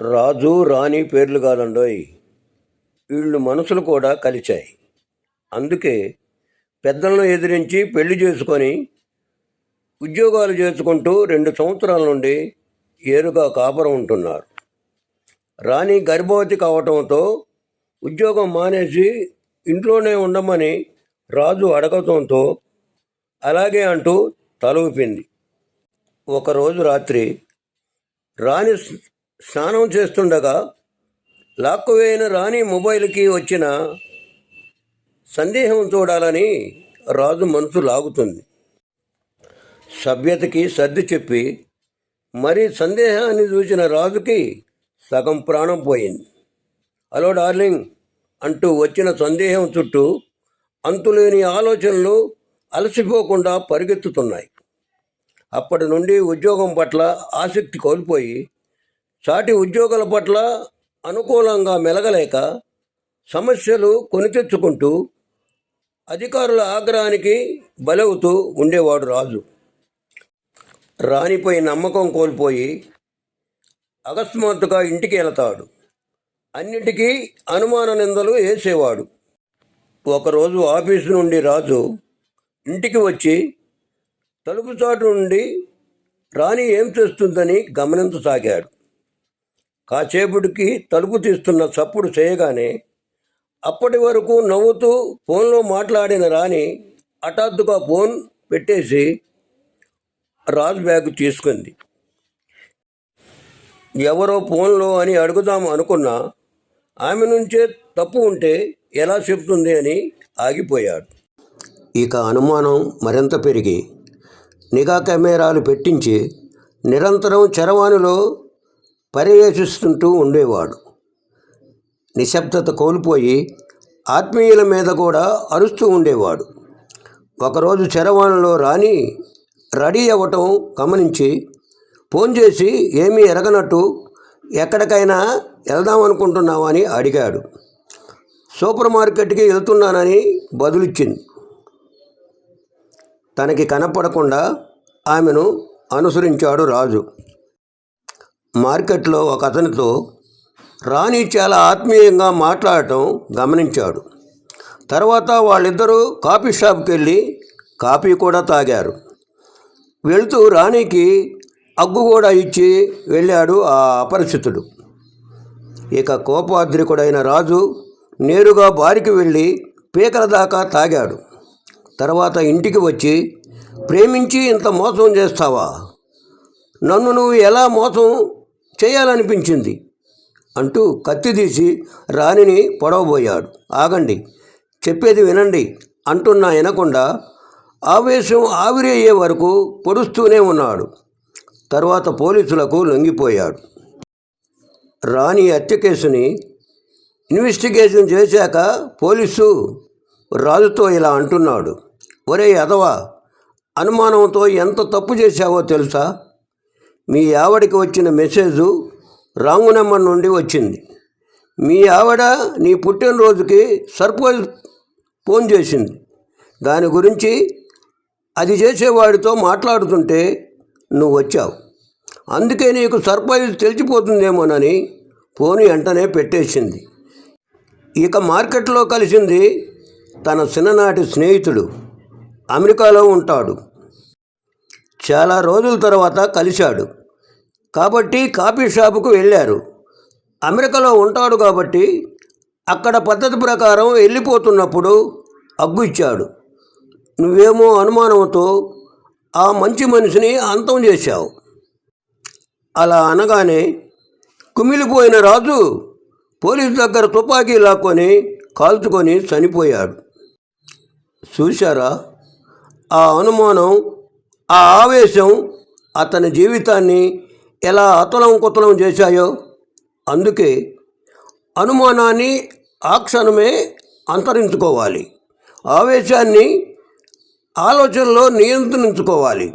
రాజు రాణి పేర్లు కాదండోయ్. వీళ్ళు మనసులు కూడా కలిచాయి అందుకే పెద్దలను ఎదిరించి పెళ్ళి చేసుకొని ఉద్యోగాలు చేసుకుంటూ రెండు సంవత్సరాల నుండి ఏరుగా కాపురం ఉంటున్నారు. రాణి గర్భవతి కావటంతో ఉద్యోగం మానేసి ఇంట్లోనే ఉండమని రాజు అడగటంతో అలాగే అంటూ తల ఒకరోజు రాత్రి రాణి స్నానం చేస్తుండగా లాక్కువేయిన రాణి మొబైల్కి వచ్చిన సందేహం చూడాలని రాజు మనసు లాగుతుంది. సభ్యతకి సర్ది చెప్పి మరి సందేహాన్ని చూసిన రాజుకి సగం ప్రాణం పోయింది. హలో డార్లింగ్ అంటూ వచ్చిన సందేహం చుట్టూ అంతులేని ఆలోచనలు అలసిపోకుండా పరిగెత్తుతున్నాయి. అప్పటి నుండి ఉద్యోగం పట్ల ఆసక్తి కోల్పోయి సాటి ఉద్యోగుల పట్ల అనుకూలంగా మెలగలేక సమస్యలు కొని తెచ్చుకుంటూ అధికారుల ఆగ్రహానికి బలవుతూ ఉండేవాడు రాజు. రాణిపై నమ్మకం కోల్పోయి అకస్మాత్తుగా ఇంటికి వెళతాడు అన్నిటికీ అనుమాన నిందలు వేసేవాడు. ఒకరోజు ఆఫీసు నుండి రాజు ఇంటికి వచ్చి తలుపు చాటు నుండి రాణి ఏం చేస్తుందని గమనించసాగాడు. కాసేపుటికి తలుపు తీస్తున్న చప్పుడు చేయగానే అప్పటి వరకు నవ్వుతూ ఫోన్లో మాట్లాడిన రాణి హఠాత్తుగా ఫోన్ పెట్టేసి రాజు బ్యాగ్ తీసుకుంది. ఎవరో ఫోన్లో అని అడుగుదాం అనుకున్నా ఆమె నుంచే తప్పు ఉంటే ఎలా చెప్తుంది అని ఆగిపోయాడు. ఇక అనుమానం మరింత పెరిగి నిఘా కెమెరాలు పెట్టించి నిరంతరం చరవాణిలో పర్యవేక్షిస్తుంటూ ఉండేవాడు. నిశ్శబ్దత కోల్పోయి ఆత్మీయుల మీద కూడా అరుస్తూ ఉండేవాడు. ఒకరోజు చరవాణిలో రాణి రెడీ అవ్వటం గమనించి ఫోన్ చేసి ఏమీ ఎరగనట్టు ఎక్కడికైనా వెళ్దామనుకుంటున్నావా అని అడిగాడు. సూపర్ మార్కెట్కి వెళ్తున్నానని బదులిచ్చింది. తనకి కనపడకుండా ఆమెను అనుసరించాడు రాజు. మార్కెట్లో ఒక అతనితో రాణి చాలా ఆత్మీయంగా మాట్లాడటం గమనించాడు. తర్వాత వాళ్ళిద్దరూ కాఫీ షాప్కి వెళ్ళి కాఫీ కూడా తాగారు. వెళుతూ రాణికి అగ్గు కూడా ఇచ్చి వెళ్ళాడు ఆ అపరిచితుడు. ఇక కోపాద్రికుడైన రాజు నేరుగా బారికి వెళ్ళి పీకల దాకా తాగాడు. తర్వాత ఇంటికి వచ్చి ప్రేమించి ఇంత మోసం చేస్తావా? నన్ను నువ్వు ఎలా మోసం చేయాలనిపించింది. అంటూ కత్తి తీసి రాణిని పొడవబోయాడు. ఆగండి చెప్పేది వినండి అంటున్నా వినకుండా ఆవేశం ఆవిరి అయ్యే వరకు పొడుస్తూనే ఉన్నాడు. తర్వాత పోలీసులకు లొంగిపోయాడు. రాణి హత్య కేసుని ఇన్వెస్టిగేషన్ చేశాక పోలీసు రాజుతో ఇలా అంటున్నాడు. ఒరే అదవా అనుమానంతో ఎంత తప్పు చేశావో తెలుసా? మీ ఆవిడకి వచ్చిన మెసేజు రాంగ్ నెంబర్ నుండి వచ్చింది. మీ ఆవిడ నీ పుట్టినరోజుకి సర్ప్రైజ్ ఫోన్ చేసింది. దాని గురించి అది చేసేవాడితో మాట్లాడుతుంటే నువ్వు వచ్చావు. అందుకే నీకు సర్ప్రైజ్ తెలిసిపోతుందేమోనని ఫోన్ వెంటనే పెట్టేసింది. ఇక మార్కెట్లో కలిసింది తన చిన్ననాటి స్నేహితుడు. అమెరికాలో ఉంటాడు. చాలా రోజుల తర్వాత కలిశాడు. కాబట్టి కాఫీ షాపుకు వెళ్ళారు. అమెరికాలో ఉంటాడు కాబట్టి అక్కడ పద్ధతి ప్రకారం వెళ్ళిపోతున్నప్పుడు అగ్గు ఇచ్చాడు. నువ్వేమో అనుమానంతో ఆ మంచి మనిషిని అంతం చేశావు. అలా అనగానే కుమిలిపోయిన రాజు పోలీసు దగ్గర తుపాకీ లాక్కొని కాల్చుకొని చనిపోయాడు. చూశారా? ఆ అనుమానం ఆ ఆవేశం అతని జీవితాన్ని ఎలా అతలం కుతలం చేశాయో అందుకే అనుమానాన్ని ఆ క్షణమే అంతరించుకోవాలి. ఆవేశాన్ని ఆలోచనలో నియంత్రించుకోవాలి.